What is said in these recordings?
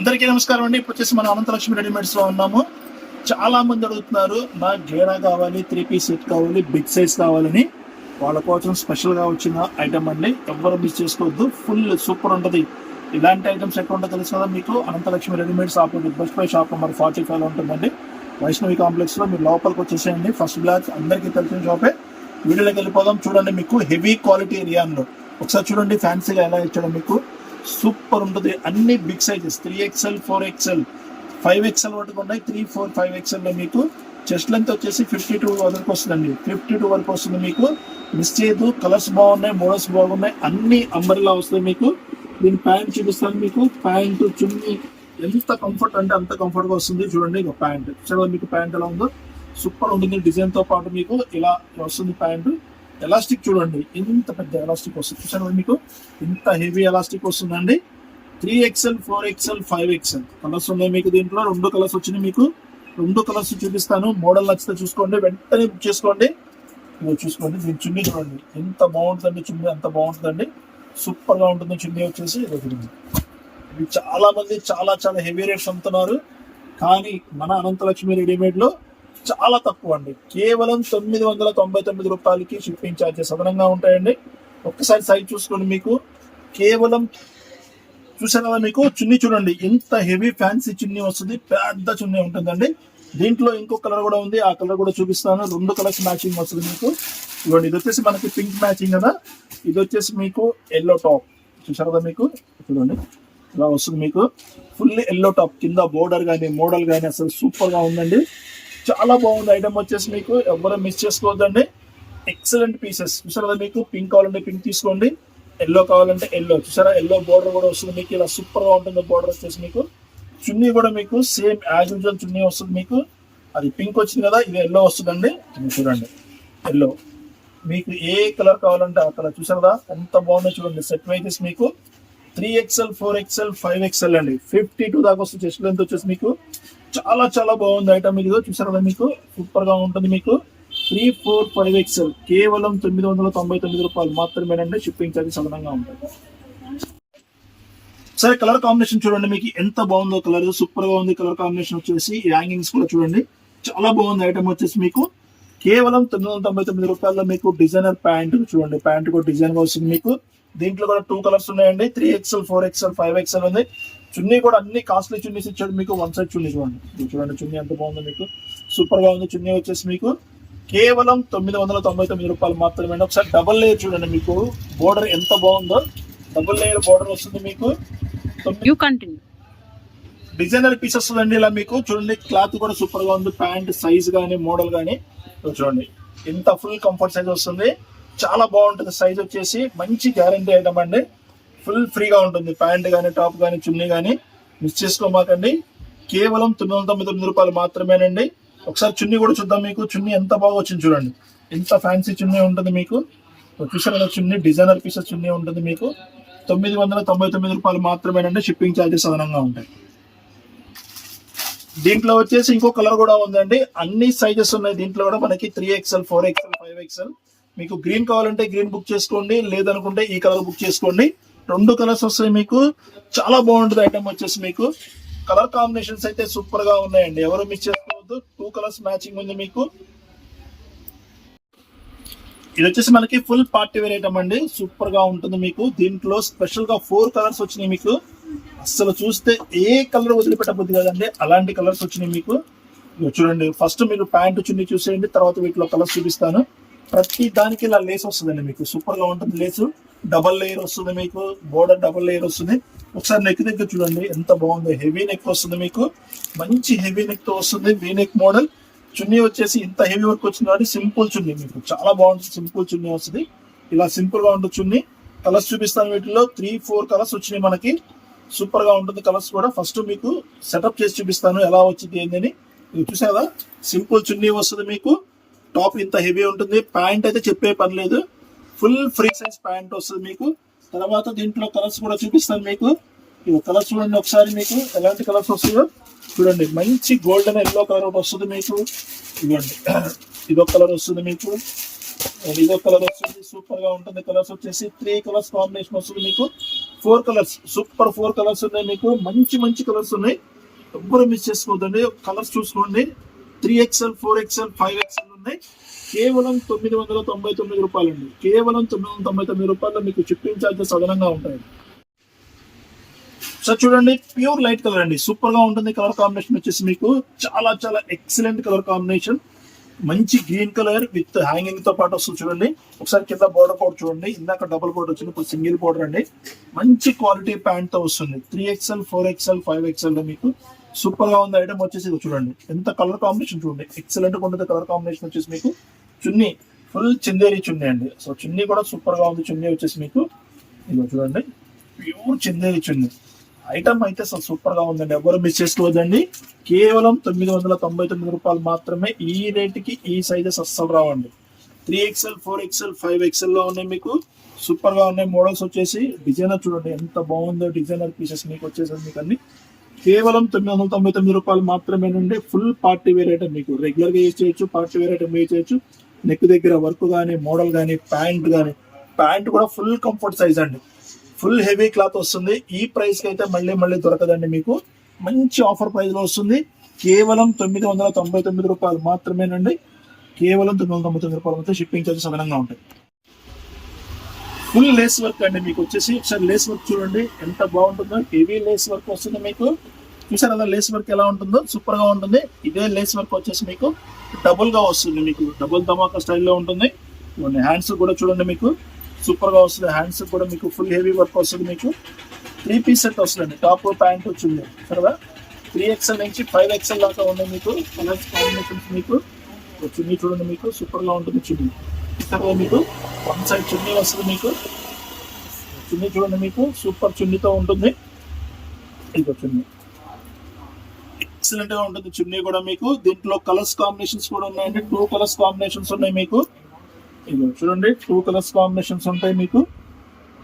అందరికీ నమస్కారం అండి. ఇప్పుడు వచ్చేసి మనం అనంతలక్ష్మి రెడీమేడ్స్లో ఉన్నాము. చాలా మంది అడుగుతున్నారు నాకు గేడా కావాలి త్రీ పీస్ సెట్ కావాలి బిగ్ సైజ్ కావాలని. వాళ్ళ కోసం స్పెషల్గా వచ్చిన ఐటమ్ అండి. ఎవరు మిస్ చేసుకోవద్దు. ఫుల్ సూపర్ ఉంటది. ఇలాంటి ఐటమ్స్ ఎక్కడ ఉంటుందో తెలుసు కదా మీకు. Ananthalakshmi readymade shop bus bay shop number forty five ఉంటుందండి. వైష్ణవి కాంప్లెక్స్లో మీరు లోపలికి వచ్చేసేయండి. ఫస్ట్ బ్లాక్ అందరికీ తెలిసిన షాపే వీడియోలోకి వెళ్ళిపోదాం. చూడండి మీకు హెవీ క్వాలిటీ రియాన్లో ఒకసారి చూడండి ఫ్యాన్సీగా ఎలా ఇచ్చాడో మీకు. సూపర్ ఉంటుంది. అన్ని big sizes. Three XL four XL. Five XL వరకు ఉన్నాయి. త్రీ ఫోర్ ఫైవ్ ఎక్స్ఎల్లో మీకు చెస్ట్ లెంత్ వచ్చేసి ఫిఫ్టీ టూ వరకు వస్తుందండి. ఫిఫ్టీ టూ వరకు వస్తుంది మీకు. మిస్ చేయదు కలర్స్ బాగున్నాయి. మోడల్స్ బాగున్నాయి. అన్ని అంబరిలా వస్తాయి మీకు. దీని ప్యాంట్ చూపిస్తాను మీకు. ప్యాంటు చున్నీ. ఎంత కంఫర్ట్ అంటే అంత కంఫర్ట్గా వస్తుంది చూడండి ఇక ప్యాంట్. చూడండి మీకు ప్యాంట్ ఎలా ఉందో. సూపర్ ఉంటుంది డిజైన్తో పాటు మీకు ఇలా వస్తుంది ప్యాంటు. ఎలాస్టిక్ చూడండి. ఇంత పెద్ద ఎలాస్టిక్ వస్తుంది. చూసారు మీకు? ఇంత హెవీ ఎలాస్టిక్ వస్తుందండి. Three XL four XL five XL. Colours ఉన్నాయి మీకు దీంట్లో. రెండు కలర్స్ వచ్చినాయి మీకు. రెండు కలర్స్ చూపిస్తాను. మోడల్ నచ్చితే చూసుకోండి. వెంటనే బుక్ చేసుకోండి. మీరు చూసుకోండి. దీని చున్నీ చూడండి. ఎంత బాగుంటుందండి చున్నీ. ఎంత బాగుంటుందండి. సూపర్గా ఉంటుంది చున్నీ వచ్చేసి. ఇదిగో చాలా మంది చాలా చాలా హెవీ రేట్స్ అమ్ముతున్నారు. కానీ మన అనంతలక్ష్మి రెడీమేడ్లో చాలా తక్కువ అండి. కేవలం తొమ్మిది వందల తొంభై తొమ్మిది రూపాయలకి షిప్పింగ్ ఛార్జెస్ అదనంగా ఉంటాయండి. ఒక్కసారి సైజ్ చూసుకోండి మీకు. కేవలం చూసారా మీకు? చున్నీ చూడండి. ఇంత హెవీ ఫ్యాన్సీ చున్నీ వస్తుంది. పెద్ద చున్నీ ఉంటుందండి. దీంట్లో ఇంకో కలర్ కూడా ఉంది. ఆ కలర్ కూడా చూపిస్తాను. రెండు కలర్స్ మ్యాచింగ్ వస్తుంది మీకు. ఇవ్వండి ఇది వచ్చేసి మనకి పింక్ మ్యాచింగ్ కదా. ఇది వచ్చేసి మీకు ఎల్లో టాప్ చూసారు మీకు? చూడండి ఇలా వస్తుంది మీకు. ఫుల్ ఎల్లో టాప్ కింద బోర్డర్ కానీ మోడల్ కానీ అసలు సూపర్గా ఉందండి. చాలా బాగుంది ఐటమ్ వచ్చేసి మీకు. ఎవరు మిస్ చేసుకోవద్దండి. ఎక్సలెంట్ పీసెస్ చూసారా మీకు? పింక్ కావాలంటే పింక్ తీసుకోండి. ఎల్లో కావాలంటే ఎల్లో చూసారా? ఎల్లో బోర్డర్ కూడా వస్తుంది మీకు. ఇలా సూపర్గా ఉంటుంది బోర్డర్ వచ్చేసి మీకు. చున్నీ కూడా మీకు సేమ్ యాజ్ యూజువల్ చున్నీ వస్తుంది మీకు. అది పింక్ వచ్చింది కదా ఇది ఎల్లో వస్తుందండి. చూడండి. ఎల్లో మీకు ఏ కలర్ కావాలంటే ఆ కలర్ చూసారు ఎంత బాగుందో చూడండి. సెట్ వైజెస్ మీకు three XL four XL five XL అండి. ఫిఫ్టీ టూ దాకా వస్తుంది. చెస్ట్ లెంత్ వచ్చేసి మీకు చాలా చాలా బాగుంది ఐటమ్ ఇది. చూసారు కదా మీకు? సూపర్గా ఉంటుంది మీకు. త్రీ ఫోర్ ఫైవ్ ఎక్స్ఎల్ కేవలం తొమ్మిది వందల తొంభై తొమ్మిది రూపాయలు మాత్రమేనండి షిప్పింగ్ ఛార్జెస్ అదనంగా ఉంటుంది సరే కలర్ కాంబినేషన్ చూడండి మీకు. ఎంత బాగుందో కలర్ సూపర్గా ఉంది కలర్ కాంబినేషన్ వచ్చేసి. హ్యాంగింగ్స్ కూడా చూడండి. చాలా బాగుంది ఐటమ్ వచ్చేసి మీకు. కేవలం తొమ్మిది వందల తొంభై తొమ్మిది రూపాయల్లో మీకు డిజైనర్ ప్యాంట్ చూడండి. ప్యాంట్ కూడా డిజైన్గా వస్తుంది మీకు. దీంట్లో కూడా టూ కలర్స్ ఉన్నాయండి. Three XL four XL five XL ఉంది. చున్నీ కూడా అన్ని కాస్ట్లీ చున్నీస్ ఇచ్చాడు మీకు. వన్ సైడ్ చున్నీ చూడండి చూడండి చున్నీ ఎంత బాగుందో మీకు. సూపర్గా ఉంది చున్నీ వచ్చేసి మీకు. కేవలం తొమ్మిది వందల తొంభై తొమ్మిది రూపాయలు మాత్రమే ఒకసారి డబల్ లేయర్ చూడండి మీకు. బోర్డర్ ఎంత బాగుందో. డబుల్ లేయర్ బోర్డర్ వస్తుంది మీకు. డిజైనర్ పీస్ వస్తుందండి ఇలా మీకు. చూడండి క్లాత్ కూడా సూపర్గా ఉంది. ప్యాంట్ సైజ్ గానీ మోడల్ గానీ. ఇదిగో చూడండి ఇంత ఫుల్ కంఫర్ట్ సైజ్ వస్తుంది. చాలా బాగుంటుంది సైజ్ వచ్చేసి. మంచి గ్యారంటీ ఐటమ్ అండి. ఫుల్ ఫ్రీగా ఉంటుంది. ప్యాంట్ కానీ టాప్ కానీ చున్నీ కానీ మిస్ చేసుకోమాకండి. కేవలం తొమ్మిది వందల తొంభై తొమ్మిది రూపాయలు మాత్రమేనండి. ఒకసారి చున్నీ కూడా చూద్దాం మీకు. చున్నీ ఎంత బాగా వచ్చింది చూడండి. ఎంత ఫ్యాన్సీ చున్నీ ఉంటుంది మీకు. చూసారు చున్నీ డిజైనర్ పీసెస్ చున్నీ ఉంటుంది మీకు. తొమ్మిది వందల తొంభై తొమ్మిది రూపాయలు మాత్రమేనండి. షిప్పింగ్ ఛార్జెస్ అదనంగా ఉంటాయి. దీంట్లో వచ్చేసి ఇంకో కలర్ కూడా ఉందండి. అన్ని సైజెస్ ఉన్నాయి దీంట్లో కూడా. మనకి three XL four XL five XL మీకు గ్రీన్ కావాలంటే గ్రీన్ బుక్ చేసుకోండి. లేదనుకుంటే ఈ కలర్ బుక్ చేసుకోండి. రెండు కలర్స్ వస్తాయి మీకు. చాలా బాగుంటుంది ఐటమ్ వచ్చేసి మీకు. కలర్ కాంబినేషన్స్ అయితే సూపర్గా ఉన్నాయండి. ఎవరు మిస్ చేసుకోవద్దు. టూ కలర్స్ మ్యాచింగ్ ఉంది మీకు. ఇది వచ్చేసి మనకి ఫుల్ పార్టీ వేర్ ఐటమ్ అండి. సూపర్గా ఉంటుంది మీకు. దీంట్లో స్పెషల్గా ఫోర్ కలర్స్ వచ్చినాయి మీకు. అసలు చూస్తే ఏ కలర్ వదిలిపెట్టబుద్ది కదండి. అలాంటి కలర్స్ వచ్చినాయి మీకు. చూడండి. ఫస్ట్ మీరు ప్యాంటు చున్నీ చూసేయండి. తర్వాత వీటిలో కలర్స్ చూపిస్తాను. ప్రతి దానికి ఇలా లేస్ వస్తుందండి మీకు. సూపర్గా ఉంటుంది లేస్ డబల్ లేయర్ వస్తుంది మీకు. బోర్డర్ డబల్ లేయర్ వస్తుంది. ఒకసారి నెక్ దగ్గర చూడండి. ఎంత బాగుందో. హెవీ నెక్ వస్తుంది మీకు. మంచి హెవీ నెక్తో వస్తుంది. వీ నెక్ మోడల్ చున్నీ వచ్చేసి ఇంత హెవీ వర్క్ వచ్చింది కాబట్టి సింపుల్ చున్నీ మీకు. చాలా బాగుంటుంది. సింపుల్ చున్నీ వస్తుంది. ఇలా సింపుల్గా ఉంటుంది చున్నీ. కలర్స్ చూపిస్తాను వీటిలో త్రీ ఫోర్ కలర్స్ వచ్చినాయి మనకి. సూపర్గా ఉంటుంది కలర్స్ కూడా. ఫస్ట్ మీకు సెటప్ చేసి చూపిస్తాను. ఎలా వచ్చింది ఏందని ఇది చూసారా? సింపుల్ చున్నీ వస్తుంది మీకు. టాప్ ఇంత హెవీ ఉంటుంది. ప్యాంట్ అయితే చెప్పే పని లేదు. ఫుల్ ఫ్రీ సైజ్ ప్యాంట్ వస్తుంది మీకు. తర్వాత దీంట్లో కలర్స్ కూడా చూపిస్తాను మీకు. ఇవి కలర్స్ చూడండి ఒకసారి మీకు. ఎలాంటి కలర్స్ వస్తాయో చూడండి. మంచి గోల్డెన్ ఎల్లో కలర్ ఒకటి వస్తుంది మీకు. ఇవ్వండి. ఇదొక కలర్ వస్తుంది మీకు. ఇదొక కలర్ వస్తుంది. సూపర్గా ఉంటుంది. కలర్స్ వచ్చేసి త్రీ కలర్స్ కాంబినేషన్ వస్తుంది మీకు. Four colours super four colours ఉన్నాయి మీకు. మంచి మంచి కలర్స్ ఉన్నాయి. ఎవ్వరు మిస్ చేసుకోవద్దండి. కలర్స్ చూసుకోండి. Three XL four XL five XL ఉన్నాయి కేవలం తొమ్మిది వందల తొంభై తొమ్మిది రూపాయలు అండి కేవలం తొమ్మిది వందల తొంభై తొమ్మిది రూపాయలు మీకు షిప్పింగ్ ఛార్జెస్ అదనంగా ఉంటాయి సార్ చూడండి ప్యూర్ లైట్ కలర్ అండి. సూపర్గా ఉంటుంది కలర్ కాంబినేషన్ వచ్చేసి మీకు చాలా చాలా ఎక్సలెంట్ కలర్ కాంబినేషన్. మంచి గ్రీన్ కలర్ విత్ హ్యాంగింగ్తో పాటు వస్తుంది చూడండి. ఒకసారి కింద బోర్డర్ కూడా చూడండి. ఇందాక డబుల్ బోర్డర్ వచ్చింది ఇప్పుడు సింగిల్ బోర్డర్ అండి. మంచి క్వాలిటీ ప్యాంట్తో వస్తుంది. Three XL four XL five ఎక్స్ఎల్లో మీకు సూపర్గా ఉంది ఐటమ్ వచ్చేసి చూడండి. ఎంత కలర్ కాంబినేషన్ చూడండి. ఎక్సలెంట్గా ఉంటుంది కలర్ కాంబినేషన్ వచ్చేసి మీకు చున్నీ ఫుల్ చిందేరి చున్నీ అండి. సో చున్నీ కూడా సూపర్గా ఉంది. చున్నీ వచ్చేసి మీకు ఇదిగో చూడండి. ప్యూర్ చిందేరి చున్నీ. ఐటమ్ అయితే అసలు సూపర్గా ఉందండి. ఎవరు మిస్ చేసుకోవద్దండి. కేవలం తొమ్మిది వందల తొంభై తొమ్మిది రూపాయలు మాత్రమే ఈ రేటుకి ఈ సైజెస్ అస్సలు రావండి. Three XL four XL five ఎక్స్ఎల్లో ఉన్నాయి మీకు. సూపర్గా ఉన్నాయి. మోడల్స్ వచ్చేసి డిజైనర్ చూడండి. ఎంత బాగుందో డిజైనర్ పీసెస్ మీకు వచ్చేసి మీకు అన్ని. కేవలం తొమ్మిది వందల తొంభై తొమ్మిది రూపాయలు మాత్రమే నుండి ఫుల్ పార్టీ వేర్ ఐటమ్ మీకు రెగ్యులర్గా యూజ్ చేయొచ్చు పార్టీ వేర్ ఐటమ్ యూజ్ చేయొచ్చు. నెక్ దగ్గర వర్క్ కానీ మోడల్ కానీ ప్యాంట్ కానీ ప్యాంట్ కూడా ఫుల్ కంఫర్ట్ సైజ్ అండి. ఫుల్ హెవీ క్లాత్ వస్తుంది. ఈ ప్రైస్కి అయితే మళ్ళీ మళ్ళీ దొరకదండి మీకు. మంచి ఆఫర్ ప్రైస్లో వస్తుంది. కేవలం తొమ్మిది వందల తొంభై తొమ్మిది రూపాయలు మాత్రమేనండి కేవలం తొమ్మిది వందల తొంభై తొమ్మిది రూపాయలు మాత్రం షిప్పింగ్ చార్జెస్ అదనంగా ఉంటాయి. ఫుల్ లేస్ వర్క్ అండి మీకు వచ్చేసి. ఒకసారి లేస్ వర్క్ చూడండి. ఎంత బాగుంటుందో. హెవీ లేస్ వర్క్ వస్తుంది మీకు. చూసారు అలా లేస్ వర్క్ ఎలా ఉంటుందో? సూపర్గా ఉంటుంది. ఇదే లేస్ వర్క్ వచ్చేసి మీకు డబుల్గా వస్తుంది మీకు. డబుల్ ధమాకా స్టైల్లో ఉంటుంది. హ్యాండ్స్ కూడా చూడండి మీకు. సూపర్గా వస్తుంది. హ్యాండ్స్ కూడా మీకు ఫుల్ హెవీ వర్క్ వస్తుంది మీకు. త్రీ పీస్ సెట్ వస్తుందండి. టాప్ ప్యాంట్ వచ్చింది. సరదా త్రీ ఎక్స్ఎల్ నుంచి ఫైవ్ ఎక్స్ఎల్ దాకా ఉంది మీకు. కలర్స్ కాంబినేషన్స్ మీకు. చున్నీ చూడండి మీకు. సూపర్గా ఉంటుంది చున్నీ తర్వాత మీకు? వన్ సైడ్ చున్నీ వస్తుంది మీకు. చున్నీ చూడండి మీకు. సూపర్ చున్నీతో ఉంటుంది. ఇంకో చున్నీ. ఎక్సలెంట్గా ఉంటుంది చున్నీ కూడా మీకు. దీంట్లో కలర్స్ కాంబినేషన్స్ కూడా ఉన్నాయండి. టూ కలర్స్ కాంబినేషన్స్ ఉన్నాయి మీకు. ఇదిగో చూడండి. టూ కలర్స్ కాంబినేషన్స్ ఉంటాయి మీకు.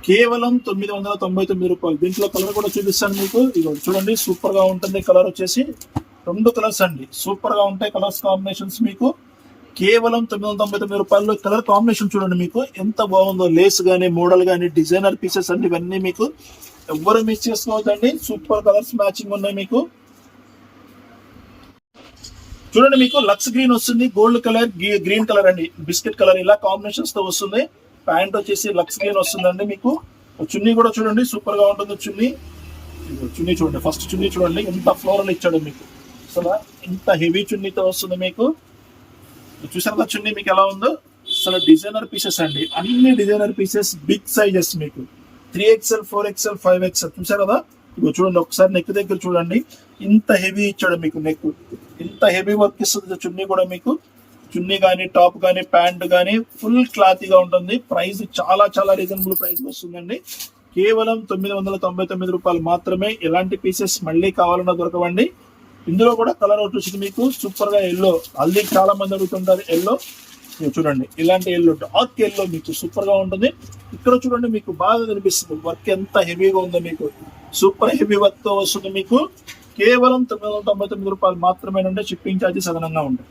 కేవలం తొమ్మిది వందల తొంభై తొమ్మిది రూపాయలు. దీంట్లో కలర్ కూడా చూపిస్తాను మీకు. ఇదిగో చూడండి. సూపర్గా ఉంటుంది కలర్ వచ్చేసి. రెండు కలర్స్ అండి. సూపర్గా ఉంటాయి కలర్స్ కాంబినేషన్స్ మీకు. కేవలం తొమ్మిది వందల తొంభై తొమ్మిది రూపాయల్లో కలర్ కాంబినేషన్ చూడండి మీకు. ఎంత బాగుందో లేస్ గానీ మోడల్ గానీ డిజైనర్ పీసెస్ అన్ని ఇవన్నీ మీకు. ఎవ్వరు మిస్ చేసుకోవద్దండి. సూపర్ కలర్స్ మ్యాచింగ్ ఉన్నాయి మీకు. చూడండి మీకు లక్స్ గ్రీన్ వస్తుంది గోల్డ్ కలర్ గ్రీన్ కలర్ అండి. బిస్కెట్ కలర్ ఇలా కాంబినేషన్స్తో వస్తుంది. ప్యాంట్ వచ్చేసి లక్స్ గ్రీన్ వస్తుందండి మీకు. చున్నీ కూడా చూడండి సూపర్గా ఉంటుంది చున్నీ. చున్నీ చూడండి ఫస్ట్ చున్నీ చూడండి ఎంత ఫ్లోరల్ ఇచ్చాడు మీకు. అసలు ఇంత హెవీ చున్నీతో వస్తుంది మీకు. చూసారు కదా చున్నీ మీకు ఎలా ఉందో? అసలు డిజైనర్ పీసెస్ అండి. అన్ని డిజైనర్ పీసెస్ బిగ్ సైజెస్ మీకు. Three XL four XL five XL చూసారు కదా? ఇగో చూడండి ఒకసారి నెక్ దగ్గర చూడండి. ఇంత హెవీ ఇచ్చాడు మీకు నెక్ ఇంత హెవీ వర్క్ ఇస్తుంది చున్నీ కూడా మీకు. చున్నీ కానీ టాప్ కానీ ప్యాంట్ కానీ ఫుల్ క్లాత్గా ఉంటుంది. ప్రైస్ చాలా చాలా రీజనబుల్ ప్రైస్ వస్తుందండి. కేవలం తొమ్మిది వందల తొంభై తొమ్మిది రూపాయలు మాత్రమే ఎలాంటి పీసెస్ మళ్ళీ కావాలన్నా దొరకవండి. ఇందులో కూడా కలర్ వచ్చేసి మీకు. సూపర్గా ఎల్లో హల్దీ చాలా మంది అడుగుతుంటారు ఎల్లో చూడండి ఇలాంటి ఎల్లో డార్క్ ఎల్లో మీకు సూపర్గా ఉంటుంది. ఇక్కడ చూడండి మీకు బాగా కనిపిస్తుంది. వర్క్ ఎంత హెవీగా ఉందో మీకు. సూపర్ హెవీ వర్క్తో వస్తుంది మీకు. కేవలం తొమ్మిది వందల తొంభై తొమ్మిది రూపాయలు మాత్రమే షిప్పింగ్ ఛార్జెస్ అదనంగా ఉంటాయి.